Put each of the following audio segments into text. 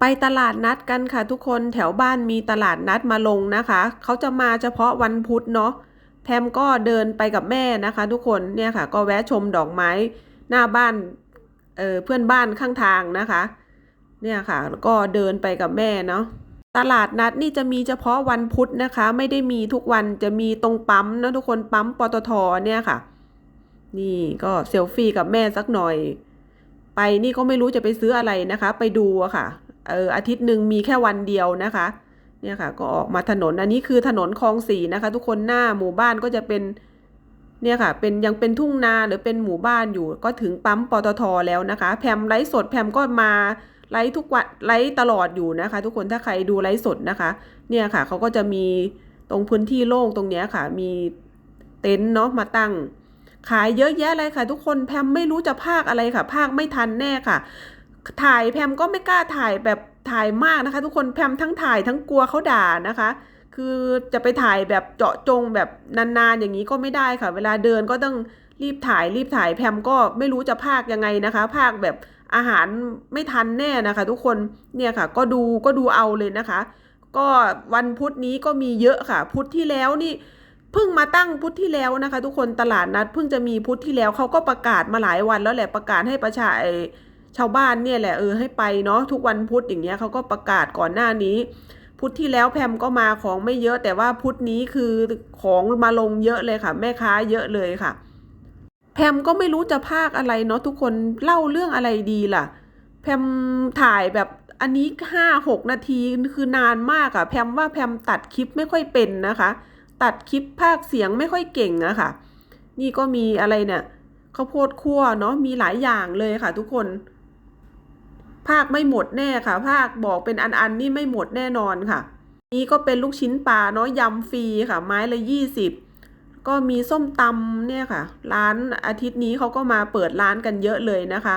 ไปตลาดนัดกันค่ะทุกคนแถวบ้านมีตลาดนัดมาลงนะคะ เขาจะมาเฉพาะวันพุธเนาะแพมก็เดินไปกับแม่นะคะ ทุกคนเนี่ยค่ะ ก็แวะชมดอกไม้หน้าบ้านเเพื่อนบ้านข้างทางนะคะ เนี่ยค่ะแล้วก็เดินไปกับแม่เนาะตลาดนัดนี่จะมีเฉพาะวันพุธนะคะ ไม่ได้มีทุกวันจะมีตรงปั๊มนะทุกคนปั๊มปตทเนี่ยค่ะ นี่ก็เซลฟี่กับแม่สักหน่อย ไปนี่ก็ไม่รู้จะไปซื้ออะไรนะคะ ไปดูอะค่ะ เอออาทิตย์หนึ่งมีแค่วันเดียวนะคะ เนี่ยค่ะ ก็ออกมาถนนอันนี้คือถนนคลองสีนะคะ ทุกคนหน้าหมู่บ้านก็จะเป็นเนี่ยค่ะ เป็นยังเป็นทุ่งนาหรือเป็นหมู่บ้านอยู่ ก็ถึงปั๊มปตทแล้วนะคะ แพมไลฟ์สดแพมก็มาไลฟ์ทุกวันไลฟ์ตลอดอยู่นะคะ ทุกคนถ้าใครดูไลฟ์สดนะคะ เนี่ยค่ะเขาก็จะมีตรงพื้นที่โล่งตรงเนี้ยค่ะ มีเต็นท์เนาะมาตั้ง ขายเยอะแยะเลยค่ะ ทุกคนแพมไม่รู้จะพากอะไรค่ะพากไม่ทันแน่ค่ะ ถ่ายแพมก็ไม่กล้าถ่ายแบบถ่ายมากนะคะ ทุกคนแพมทั้งถ่ายทั้งกลัวเขาด่านะคะ คือจะไปถ่ายแบบเจาะจงแบบนานๆอย่างนี้ก็ไม่ได้ค่ะ เวลาเดินก็ต้องรีบถ่ายรีบถ่ายแพมก็ไม่รู้จะพากยังไงนะคะพากแบบอาหารไม่ทันแน่นะคะ ทุกคนเนี่ยค่ะ ก็ดูก็ดูเอาเลยนะคะ ก็วันพุธนี้ก็มีเยอะค่ะ พุธที่แล้วนี่เพิ่งมาตั้งพุธที่แล้วนะคะ ทุกคนตลาดนัดเพิ่งจะมีพุธที่แล้วเขาก็ประกาศมาหลายวันแล้วแหละประกาศให้ประชาเอ่อ ชาวบ้านเนี่ยแหละเออให้ไปเนาะทุกวันพุธอย่างเงี้ยเขาก็ประกาศก่อนหน้านี้ พุธที่แล้วแพมก็มาของไม่เยอะ แต่ว่าพุธนี้คือของมาลงเยอะเลยค่ะ แม่ค้าเยอะเลยค่ะ แพมก็ไม่รู้จะพากอะไรเนาะทุกคนเล่าเรื่องอะไรดีล่ะ แพมถ่ายแบบอันนี้ห้าหกนาทีคือนานมากอะแพมว่าแพมตัดคลิปไม่ค่อยเป็นนะคะ ตัดคลิปภาคเสียงไม่ค่อยเก่งอะค่ะ นี่ก็มีอะไรเนี่ยข้าวโพดคั่วเนาะมีหลายอย่างเลยค่ะ ทุกคน ภาคไม่หมดแน่ค่ะ ภาคบอกเป็นอันๆนี่ไม่หมดแน่นอนค่ะ นี่ก็เป็นลูกชิ้นปลาเนาะยำฟรีค่ะ ไม้ละยี่สิบก็มีส้มตำเนี่ยค่ะ ร้านอาทิตย์นี้เขาก็มาเปิดร้านกันเยอะเลยนะคะ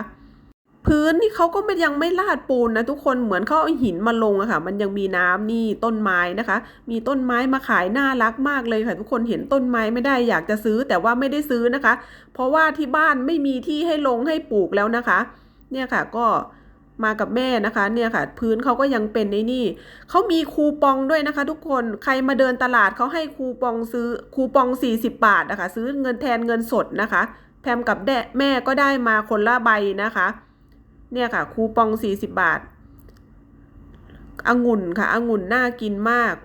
พื้นนี่เขาก็ไม่ยังไม่ลาดปูนนะทุกคนเหมือนเขาเอาหินมาลงอะค่ะ มันยังมีน้ำนี่ต้นไม้นะคะ มีต้นไม้มาขายน่ารักมากเลยค่ะ ทุกคนเห็นต้นไม้ไม่ได้อยากจะซื้อแต่ว่าไม่ได้ซื้อนะคะ เพราะว่าที่บ้านไม่มีที่ให้ลงให้ปลูกแล้วนะคะ เนี่ยค่ะก็ มากับแม่นะคะเนี่ยค่ะ พื้นเขาก็ยังเป็นในนี่เขามีคูปองด้วยนะคะ ทุกคนใครมาเดินตลาดเขาให้คูปองซื้อคูปอง 40 บาทนะคะ ซื้อเงินแทนเงินสดนะคะ แพมกับแดแม่ก็ได้มาคนละใบนะคะ เนี่ยค่ะ คูปอง 40 บาทองุ่นค่ะองุ่นน่ากินมาก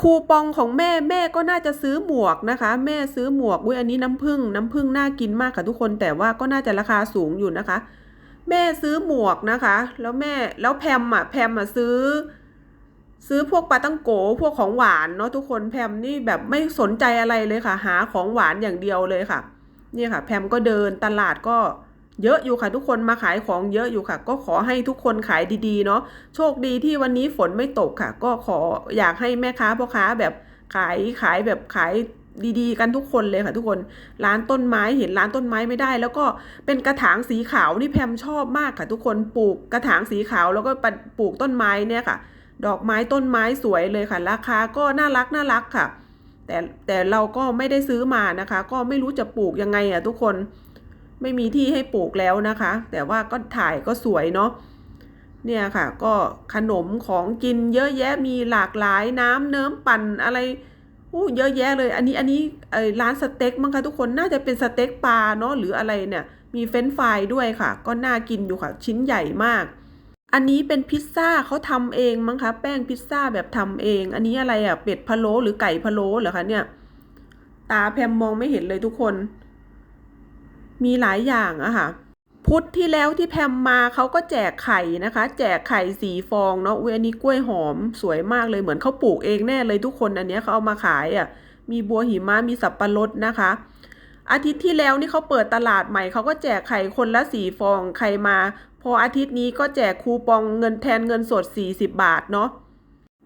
คูปองของแม่แม่ก็น่าจะซื้อหมวกนะคะ แม่ซื้อหมวกอุ้ยอันนี้น้ำผึ้งน้ำผึ้งน่ากินมากค่ะทุกคนแต่ว่าก็น่าจะราคาสูงอยู่นะคะ แม่ซื้อหมวกนะคะ แล้วแม่แล้วแพมอะแพมอะซื้อ ซื้อพวกปลาตั้งโกพวกของหวานเนาะทุกคนแพมนี่แบบไม่สนใจอะไรเลยค่ะ หาของหวานอย่างเดียวเลยค่ะนี่ค่ะ แพมก็เดินตลาดก็เยอะอยู่ค่ะทุกคนมาขายของเยอะอยู่ค่ะ ก็ขอให้ทุกคนขายดีๆเนาะโชคดีที่วันนี้ฝนไม่ตกค่ะ ก็ขออยากให้แม่ค้าพ่อค้าแบบขายขายแบบขาย ดีๆ กันทุกคนเลยค่ะทุกคนร้านต้นไม้เห็นร้านต้นไม้ไม่ได้ แล้วก็เป็นกระถางสีขาวนี่แพมชอบมากค่ะทุกคนปลูกกระถางสีขาวแล้วก็ปลูกต้นไม้เนี่ยค่ะ ดอกไม้ต้นไม้สวยเลยค่ะ ราคาก็น่ารักน่ารักค่ะ แต่แต่เราก็ไม่ได้ซื้อมานะคะ ก็ไม่รู้จะปลูกยังไงอะทุกคนไม่มีที่ให้ปลูกแล้วนะคะ แต่ว่าก็ถ่ายก็สวยเนาะเนี่ยค่ะ ก็ขนมของกินเยอะแยะมีหลากหลายน้ำเนิ้มปั่นอะไร อู้เยอะแยะเลย อันนี้อันนี้เอร้านสเต็กมั้งคะทุกคนน่าจะเป็นสเต็กปลาเนาะหรืออะไรเนี่ย มีเฟรนฟรายด้วยค่ะ ก็น่ากินอยู่ค่ะ ชิ้นใหญ่มาก อันนี้เป็นพิซซ่าเขาทำเองมั้งคะ แป้งพิซซ่าแบบทำเอง อันนี้อะไรอะเป็ดพะโล้หรือไก่พะโล้เหรอคะเนี่ย ตาแพมมองไม่เห็นเลยทุกคน มีหลายอย่างอะค่ะ พุธที่แล้วที่แพมมาเขาก็แจกไข่นะคะ แจกไข่สีฟองเนาะเวยอันนี้กล้วยหอมสวยมากเลยเหมือนเขาปลูกเองแน่เลยทุกคนอันนี้เขาเอามาขายอะ่ะมีบัวหิมะมีสับปะรดนะคะ อาทิตย์ที่แล้วนี่เขาเปิดตลาดใหม่เขาก็แจกไข่คนละสีฟองใครมา พออาทิตย์นี้ก็แจกคูปองเงินแทนเงินสด 40 บาทเนาะ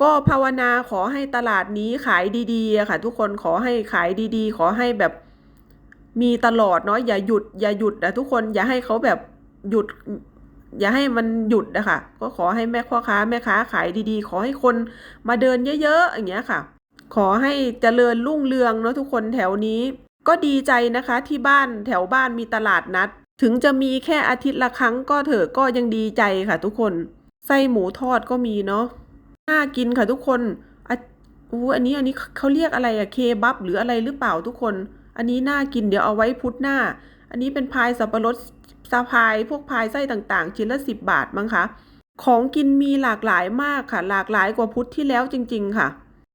ก็ภาวนาขอให้ตลาดนี้ขายดีๆค่ะ ทุกคนขอให้ขายดีๆ ขอให้แบบ มีตลอดเนาะอย่าหยุด อย่าหยุดนะทุกคนอย่าให้เขาแบบหยุด อย่าให้มันหยุดนะคะก็ขอให้แม่พ่อค้าแม่ค้าขายดีๆ ขอให้คนมาเดินเยอะๆอย่างเงี้ยค่ะ ขอให้เจริญรุ่งเรืองเนาะทุกคนแถวนี้ ก็ดีใจนะคะที่บ้านแถวบ้านมีตลาดนัด ถึงจะมีแค่อาทิตย์ละครั้งก็เถอะก็ยังดีใจค่ะ ทุกคนไส้หมูทอดก็มีเนาะน่ากินค่ะทุกคนอ,อู้อันนี้อันนี้เขาเรียกอะไรอะเคบับหรืออะไรหรือเปล่าทุกคน อันนี้น่ากินเดี๋ยวเอาไว้พุธหน้า อันนี้เป็นพายสับปะรดซาพาย พวกพายไส้ต่างๆ ชิ้นละสิบบาทมั้งคะ ของกินมีหลากหลายมากค่ะ หลากหลายกว่าพุธที่แล้วจริง ๆ ค่ะ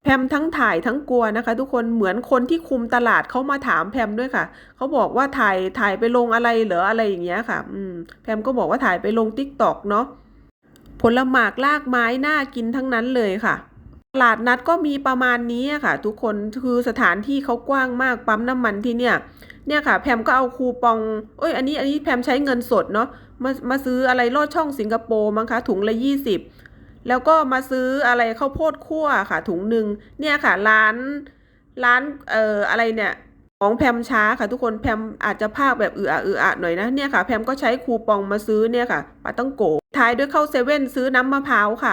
แพมทั้งถ่ายทั้งกลัวนะคะ ทุกคนเหมือนคนที่คุมตลาดเขามาถามแพมด้วยค่ะเขาบอกว่าถ่ายถ่ายไปลงอะไรเหรออะไรอย่างเงี้ยค่ะ อืมแพมก็บอกว่าถ่ายไปลงติ๊กตอกเนาะผลหมากลากไม้น่ากินทั้งนั้นเลยค่ะ ตลาดนัดก็มีประมาณนี้ค่ะทุกคนคือสถานที่เขากว้างมากปั๊มน้ำมันที่เนี่ยเนี่ยค่ะ แพมก็เอาคูปองเอ้ยอันนี้อันนี้แพมใช้เงินสดเนาะมามาซื้ออะไรลอดช่องสิงคโปร์มั้งคะถุงละยี่สิบแล้วก็มาซื้ออะไรข้าวโพดคั่วค่ะ ถุงหนึ่งเนี่ยค่ะ ร้านร้านเอ่ออะไรเนี่ยของแพมช้าค่ะทุกคนแพมอาจจะพากแบบอืออะอืออะหน่อยนะเนี่ยค่ะ แพมก็ใช้คูปองมาซื้อเนี่ยค่ะปาต้องโกท้ายด้วยเข้าเซเว่นซื้อน้ำมะพร้าวค่ะ